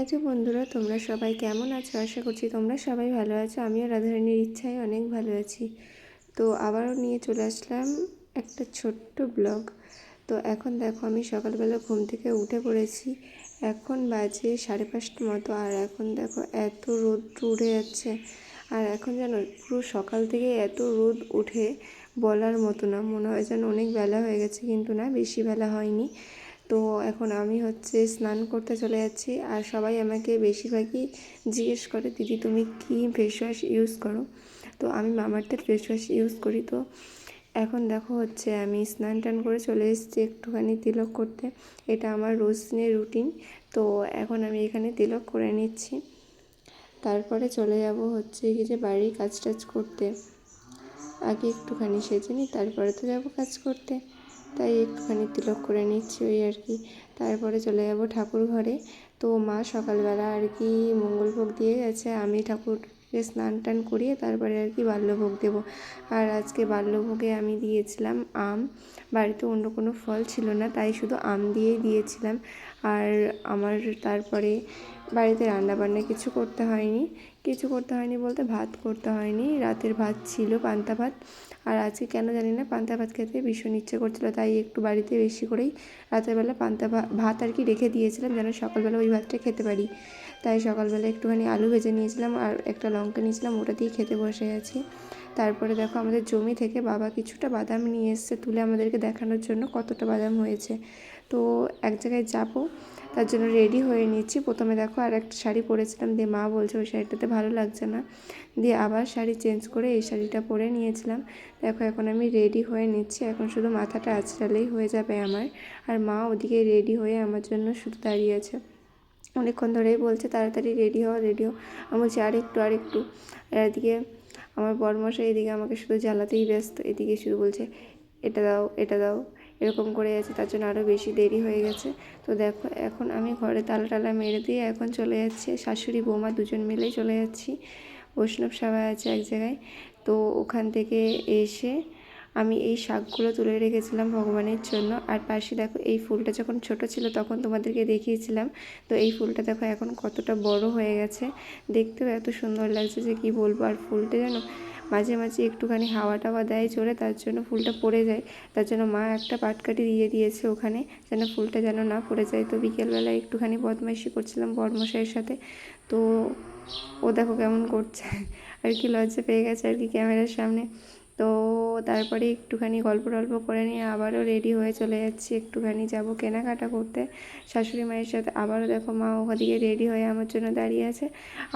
আছো বন্ধুরা, তোমরা সবাই কেমন আছো? আশা করছি তোমরা সবাই ভালো আছো। আমিও রাধারানীর ইচ্ছায় অনেক ভালো আছি। তো আবারও নিয়ে চলে আসলাম একটা ছোট্ট ব্লগ। তো এখন দেখো, আমি সকালবেলা ঘুম থেকে উঠে পড়েছি। এখন বাজে সাড়ে পাঁচটা মতো। আর এখন দেখো, এত রোদ উঠে যাচ্ছে। আর এখন যেন পুরো সকাল থেকে এত রোদ উঠে বলার মতো না। মনে হয় যেন অনেক বেলা হয়ে গেছে, কিন্তু না, বেশি বেলা হয়নি। তো এখন আমি হচ্ছে স্নান করতে চলে যাচ্ছি আর সবাই আমাকে বেশিরভাগই জিজ্ঞেস করে, দিদি, তুমি কি ফেস ওয়াশ ইউজ করো? তো আমি মামার্থের ফেস ওয়াশ ইউজ করি। তো এখন দেখো হচ্ছে আমি স্নান টান করে চলে এসেছি একটুখানি তিলক করতে। এটা আমার রোজ দিনের রুটিন তো এখন আমি এখানে তিলক করে নিচ্ছি। তারপরে চলে যাব হচ্ছে কি যে বাড়ির কাজ টাজ করতে। আগে একটুখানি সেজে নিই, তারপরে তো যাব কাজ করতে। তাই একটুখানি তিলক করে নিচ্ছি ওই আর কি। তারপরে চলে যাব ঠাকুর ঘরে। তো মা সকালবেলা আর কি মঙ্গলভোগ দিয়ে গেছে, আমি ঠাকুরকে স্নান টান করিয়ে তারপরে আর কি বাল্যভোগ দেবো। আর আজকে বাল্যভোগে আমি দিয়েছিলাম আম। বাড়িতে অন্য কোনো ফল ছিল না, তাই শুধু আম দিয়েই দিয়েছিলাম। আর আমার তারপরে বাড়িতে রান্না বান্না কিছু করতে হয়নি। কিছু করতে হয়নি বলতে ভাত করতে হয়নি। রাতের ভাত ছিল পান্তা ভাত। আর আজকে কেন জানি না, পান্তা ভাত খেতে ভীষণ ইচ্ছে করছিল, তাই একটু বাড়িতে বেশি করেই রাতের বেলা পান্তা ভাত আর কি রেখে দিয়েছিলাম যেন সকালবেলা ওই ভাতটা খেতে পারি। তাই সকালবেলা একটুখানি আলু ভেজে নিয়েছিলাম আর একটা লঙ্কা নিয়েছিলাম, ওটা দিয়ে খেতে বসে গেছি তারপরে দেখো আমাদের জমি থেকে বাবা কিছুটা বাদাম নিয়ে এসছে তুলে আমাদেরকে দেখানোর জন্য কতটা বাদাম হয়েছে। তো এক জায়গায় যাব। তার জন্য রেডি হয়ে নিচ্ছি। প্রথমে দেখো আর একটা শাড়ি পরেছিলাম। দিয়ে মা বলছে, ওই শাড়িটাতে ভালো লাগছে না। দিয়ে আবার শাড়ি চেঞ্জ করে এই শাড়িটা পরে নিয়েছিলাম। দেখো এখন আমি রেডি হয়ে নিচ্ছি। এখন শুধু মাথাটা আঁচড়ালেই হয়ে যাবে আমার। আর মা ওদিকে রেডি হয়ে আমার জন্য শুধু দাঁড়িয়ে আছে। অনেকক্ষণ ধরেই বলছে, তাড়াতাড়ি রেডি হও রেডি হও। আমি বলছি, আরেকটু আরেকটু। আর এদিকে আমার বরমশাই এদিকে আমাকে শুধু জ্বালাতেই ব্যস্ত। এদিকে শুধু বলছে, এটা দাও এটা দাও। এরকম করে যাচ্ছে তার জন্য আরও বেশি দেরি হয়ে গেছে। তো দেখো, এখন আমি ঘরে তালা টালা মেরে দিয়ে এখন চলে যাচ্ছি, শাশুড়ি, বৌমা দুজন মিলেই চলে যাচ্ছি। বৈষ্ণব সবাই আছে এক জায়গায়। তো ওখান থেকে এসে আমি এই শাকগুলো তুলে রেখেছিলাম ভগবানের জন্য। আর পাশে দেখো, এই ফুলটা যখন ছোট ছিল তখন তোমাদেরকে দেখিয়েছিলাম। তো এই ফুলটা দেখো এখন কতটা বড় হয়ে গেছে। দেখতেও এত সুন্দর লাগছে যে কি বলব, আর ফুলটা যেন মাঝে মাঝে একটুখানি হাওয়া টাওয়া দেয় জোরে তার জন্য ফুলটা পড়ে যায়। তার জন্য মা একটা পাটকাঠি দিয়ে দিয়েছে ওখানে, যেন ফুলটা যেন না পড়ে যায়। তো বিকেলবেলায় একটুখানি বদমাইশি করছিলাম বর্মশাইয়ের সাথে। তো ও দেখো কেমন করছে। আর কি লজ্জা পেয়ে গেছে আর কি ক্যামেরার সামনে। তো তারপরে একটুখানি গল্প টল্প করে নিয়ে আবারও রেডি হয়ে চলে যাচ্ছি। একটুখানি যাব কেনাকাটা করতে। শাশুড়ি মায়ের সাথে আবারও দেখো মা ওখাদিকে রেডি হয়ে আমার জন্য দাঁড়িয়ে আছে।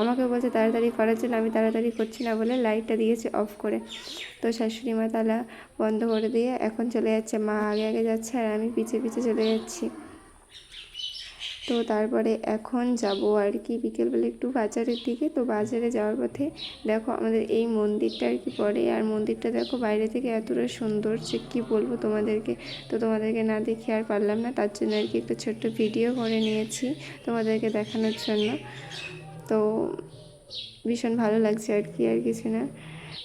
আমাকে বলছে, তাড়াতাড়ি করার জন্য আমি তাড়াতাড়ি করছি না বলে লাইটটা দিয়েছে অফ করে। তো শাশুড়ি মা তালা বন্ধ করে দিয়ে এখন চলে যাচ্ছে। মা আগে আগে যাচ্ছে আর আমি পিছে পিছে চলে যাচ্ছি। তো তারপরে এখন যাব আর কি। বিকেলবেলা একটু বাজারের দিকে। তো বাজারে যাওয়ার পথে দেখো আমাদের এই মন্দিরটা আর কি পড়ে। আর মন্দিরটা দেখো বাইরে থেকে এতটা সুন্দর যে কী বলব তোমাদেরকে। তো তোমাদেরকে না দেখে আর পারলাম না। তার জন্য আর কি একটা ছোট্ট ভিডিও করে নিয়েছি তোমাদেরকে দেখানোর জন্য। তো ভীষণ ভালো লাগছে আর কি, আর কিছু না।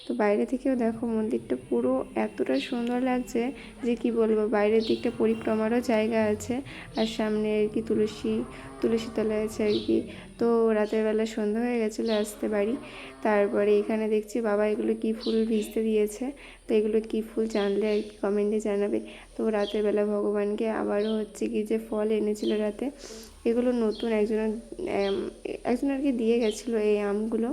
তো বাইরে থেকেও দেখো মন্দিরটা পুরো এতটা সুন্দর লাগছে যে কি বলব, বাইরের দিকটা পরিক্রমারও জায়গা আছে আর সামনে আর কি তুলসী তুলসী তলা আছে আর কি। তো রাতের বেলা সন্ধ্যা হয়ে গেছিল আসতে বাড়ি, তারপরে এখানে দেখছি বাবা এগুলো কি ফুল ভিজতে দিয়েছে, তো এগুলো কি ফুল জানলে আর কি কমেন্টে জানাবে। তো রাতের বেলা ভগবানকে আবারও হচ্ছে কি যে ফল এনেছিল রাতে এগুলো নতুন, একজনের একজন আর কি দিয়ে গেছিল এই আমগুলো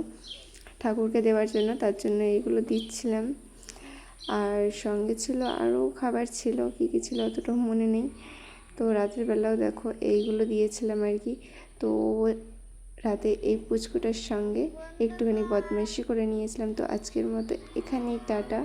ঠাকুরকে দেওয়ার জন্য, তার জন্য এইগুলো দিচ্ছিলাম। আর সঙ্গে ছিল আরও খাবার ছিল, কী কী ছিল অতটা মনে নেই। তো রাতের বেলাও দেখো এইগুলো দিয়েছিলাম আর কি। তো রাতে এই পুচকুটার সঙ্গে একটুখানি বদমাইশি করে নিয়েছিলাম। তো আজকের মতো এখানেই টাটা।